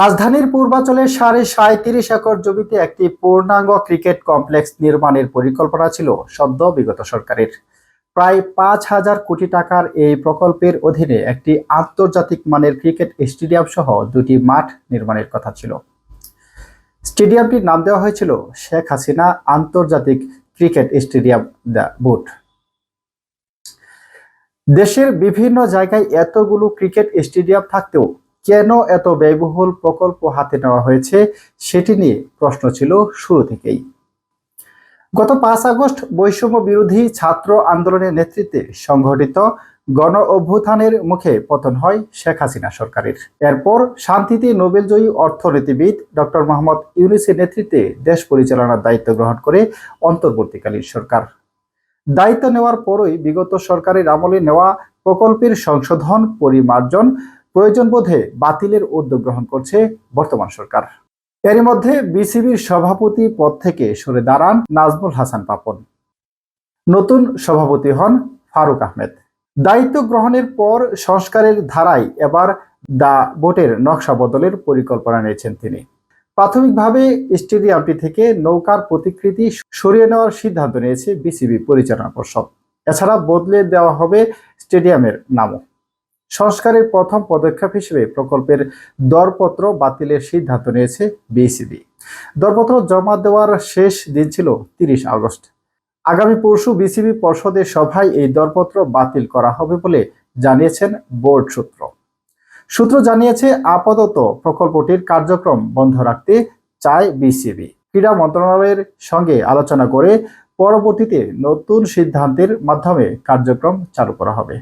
রাজধানীর পূর্বাঞ্চলে সাড়ে সাঁত্রিশ একর জমিতে একটি পূর্ণাঙ্গ ক্রিকেট কমপ্লেক্স নির্মাণের পরিকল্পনা ছিল সদ্য বিগত সরকারের। প্রায় পাঁচ হাজার কোটি টাকার এই প্রকল্পের অধীনে একটি আন্তর্জাতিক মানের ক্রিকেট স্টেডিয়াম সহ দুটি মাঠ নির্মাণের কথা ছিল। স্টেডিয়ামটির নাম দেওয়া হয়েছিল শেখ হাসিনা আন্তর্জাতিক ক্রিকেট স্টেডিয়াম, দ্য বুট। দেশের বিভিন্ন জায়গায় এতগুলো ক্রিকেট স্টেডিয়াম থাকতেও কেন এত ব্যয়বহুল প্রকল্প হাতে নেওয়া হয়েছে সেটি নিয়ে প্রশ্ন ছিল শুরু থেকেই। গত পাঁচ আগস্ট বৈষম্য বিরোধী ছাত্র আন্দোলনের নেতৃত্বে সংঘটিত গণ অভ্যুত্থানের মুখে পতন হয় শেখ হাসিনা সরকারের। এরপর শান্তিতে নোবেলজয়ী অর্থনীতিবিদ ডক্টর মোহাম্মদ ইউনিসের নেতৃত্বে দেশ পরিচালনার দায়িত্ব গ্রহণ করে অন্তর্বর্তীকালীন সরকার। দায়িত্ব নেওয়ার পরই বিগত সরকারের আমলে নেওয়া প্রকল্পের সংশোধন, পরিমার্জন প্রয়োজন বোধে বাতিলের উদ্যোগ গ্রহণ করছে বর্তমান সরকার। এরই মধ্যে বিসিবির সভাপতি পদ থেকে সরে দাঁড়ান নাজমুল হাসান পাপন। নতুন সভাপতি হন ফারুক আহমেদ। দায়িত্ব গ্রহণের পর সংস্কারের ধারায় এবার দা বোটের নকশা বদলের পরিকল্পনা নিয়েছেন তিনি। প্রাথমিকভাবে স্টেডিয়ামটি থেকে নৌকার প্রতিকৃতি সরিয়ে নেওয়ার সিদ্ধান্ত নিয়েছে বিসিবি পরিচালনা পর্ষদ। এছাড়া বদলে দেওয়া হবে স্টেডিয়ামের নামও। সংস্কারের প্রথম পদক্ষেপ হিসেবে প্রকল্পের দরপত্র বাতিলের সিদ্ধান্ত নিয়েছে বিসিবি দরপত্র জমা দেওয়ার শেষ দিন ছিল তিরিশ আগস্ট। আগামী পরশু বিসিবি পর্ষদের সভায় এই দরপত্র বাতিল করা হবে বলে জানিয়েছেন বোর্ড সূত্র। সূত্র জানিয়েছে, আপাতত প্রকল্পটির কার্যক্রম বন্ধ রাখতে চায় বিসিবি। ক্রীড়া মন্ত্রণালয়ের সঙ্গে আলোচনা করে পরবর্তীতে নতুন সিদ্ধান্তের মাধ্যমে কার্যক্রম চালু করা হবে।